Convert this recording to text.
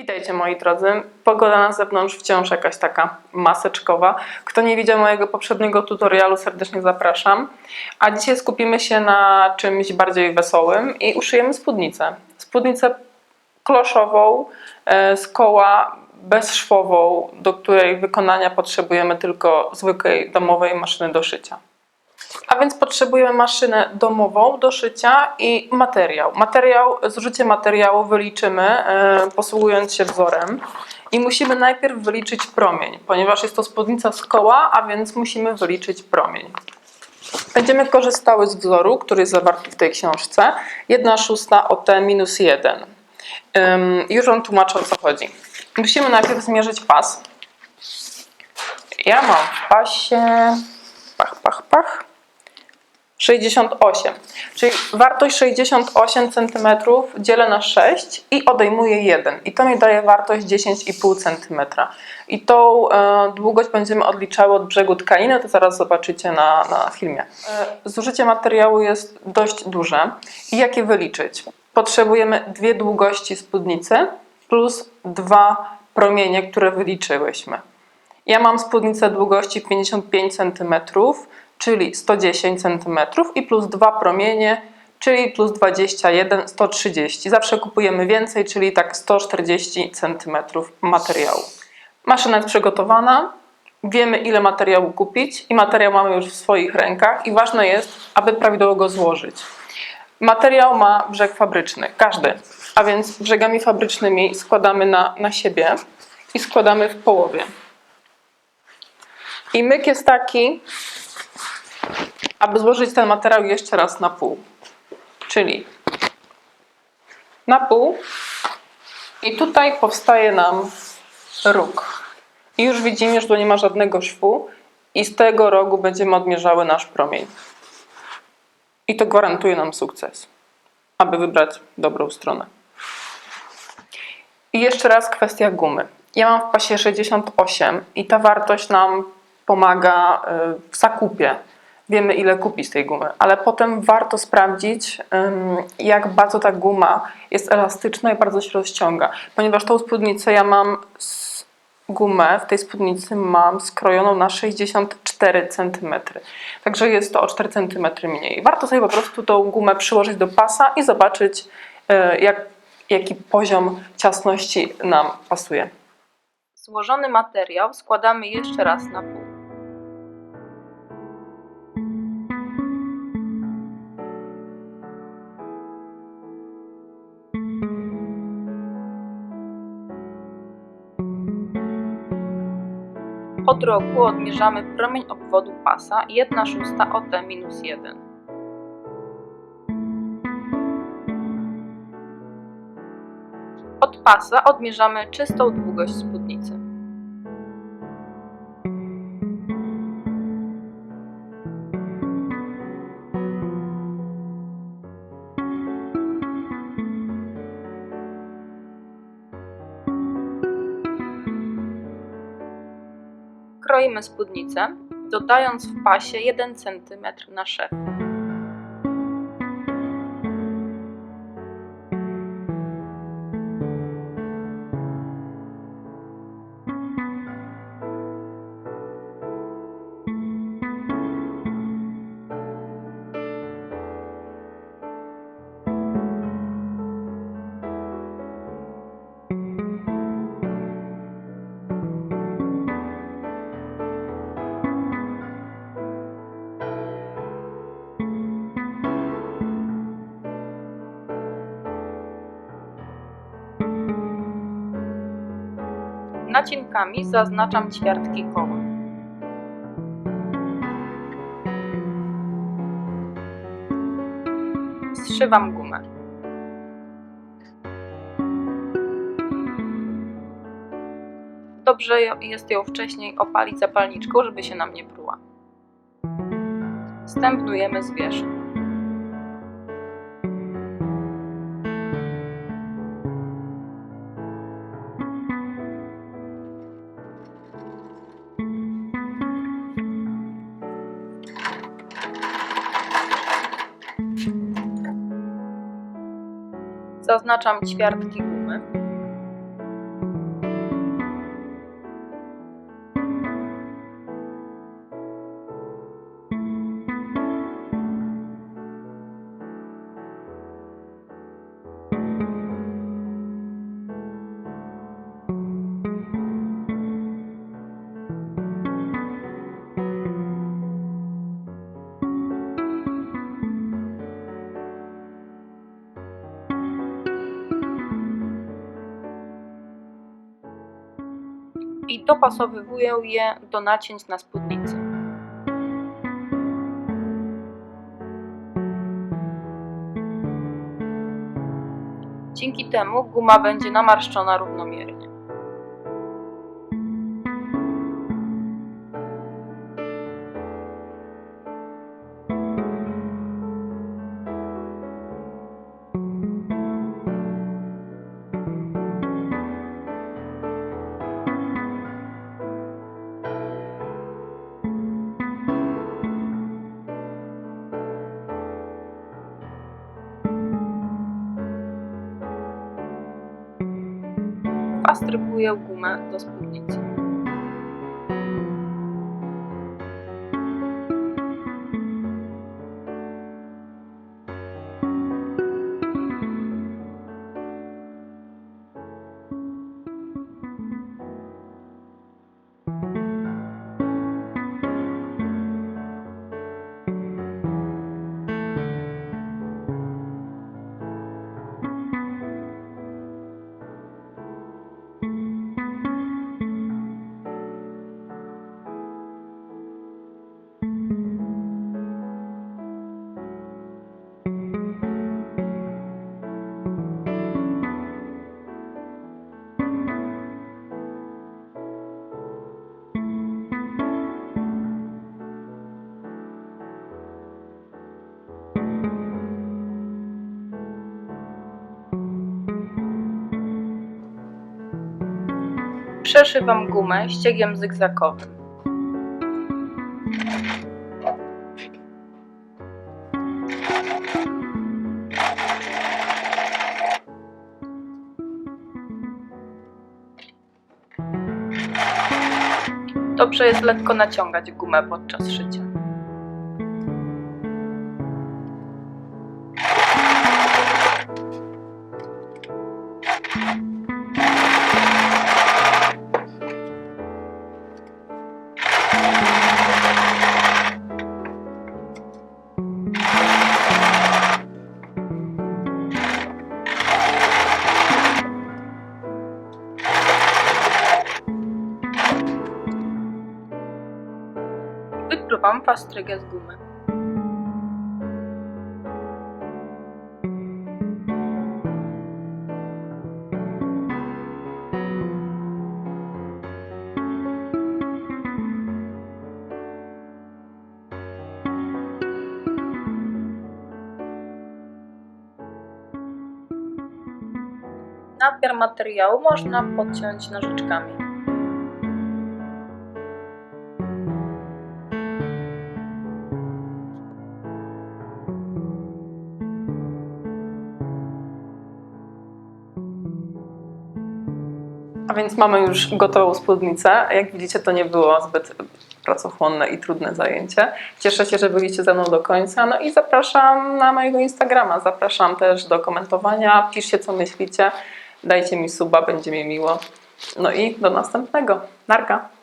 Witajcie moi drodzy. Pogoda na zewnątrz wciąż jakaś taka maseczkowa. Kto nie widział mojego poprzedniego tutorialu, serdecznie zapraszam. A dzisiaj skupimy się na czymś bardziej wesołym i uszyjemy spódnicę. Spódnicę kloszową e, z koła bezszwową, do której wykonania potrzebujemy tylko zwykłej domowej maszyny do szycia. A więc potrzebujemy maszynę domową do szycia i materiał. Materiał, zużycie materiału wyliczymy e, posługując się wzorem i musimy najpierw wyliczyć promień, ponieważ jest to spódnica z koła, a więc musimy wyliczyć promień. Będziemy korzystały z wzoru, który jest zawarty w tej książce. 1 szósta OT minus 1. Ym, już Wam tłumaczę o co chodzi. Musimy najpierw zmierzyć pas. Ja mam w pasie pach, pach, pach 68, czyli wartość 68 cm dzielę na 6 i odejmuję 1 i to mi daje wartość 10,5 cm. I tą e, długość będziemy odliczały od brzegu tkaniny, to zaraz zobaczycie na, na filmie. E, zużycie materiału jest dość duże i jak je wyliczyć? Potrzebujemy dwie długości spódnicy plus dwa promienie, które wyliczyłyśmy. Ja mam spódnicę długości 55 cm, czyli 110 cm i plus dwa promienie, czyli plus 21, 130. Zawsze kupujemy więcej, czyli tak 140 cm materiału. Maszyna jest przygotowana, wiemy ile materiału kupić i materiał mamy już w swoich rękach i ważne jest, aby prawidłowo go złożyć. Materiał ma brzeg fabryczny, każdy, a więc brzegami fabrycznymi składamy na, na siebie i składamy w połowie. I myk jest taki, aby złożyć ten materiał jeszcze raz na pół. Czyli na pół i tutaj powstaje nam róg. I już widzimy, że tu nie ma żadnego szwu i z tego rogu będziemy odmierzały nasz promień. I to gwarantuje nam sukces, aby wybrać dobrą stronę. I jeszcze raz kwestia gumy. Ja mam w pasie 68 i ta wartość nam pomaga y, w zakupie. Wiemy, ile kupi z tej gumy, ale potem warto sprawdzić, jak bardzo ta guma jest elastyczna i bardzo się rozciąga. Ponieważ tą spódnicę ja mam gumę w tej spódnicy mam skrojoną na 64 cm. Także jest to o 4 cm mniej. Warto sobie po prostu tą gumę przyłożyć do pasa i zobaczyć, y, jak, jaki poziom ciasności nam pasuje. Złożony materiał składamy jeszcze raz na pół. Od roku odmierzamy promień obwodu pasa 1 szósta OT minus 1. Od pasa odmierzamy czystą długość spódnicy. Kroimy spódnicę, dodając w pasie 1 cm na szef. Nacinkami zaznaczam ćwiartki koła. Zszywam gumę. Dobrze jest ją wcześniej opalić zapalniczką, żeby się nam nie pruła. Stępnujemy zwierzch. Zaznaczam ćwiartki i dopasowywuję je do nacięć na spódnicy. Dzięki temu guma będzie namarszczona równomiernie. Fastrykuję gumę do spódnicy. Przeszywam gumę ściegiem zygzakowym. Dobrze jest lekko naciągać gumę podczas szycia. Wypruwam fastrygę z gumy. Nadmiar materiału można podciąć nożyczkami. Więc mamy już gotową spódnicę. Jak widzicie, to nie było zbyt pracochłonne i trudne zajęcie. Cieszę się, że byliście ze mną do końca. No i zapraszam na mojego Instagrama. Zapraszam też do komentowania. Piszcie, co myślicie. Dajcie mi suba, będzie mi miło. No i do następnego. Narka!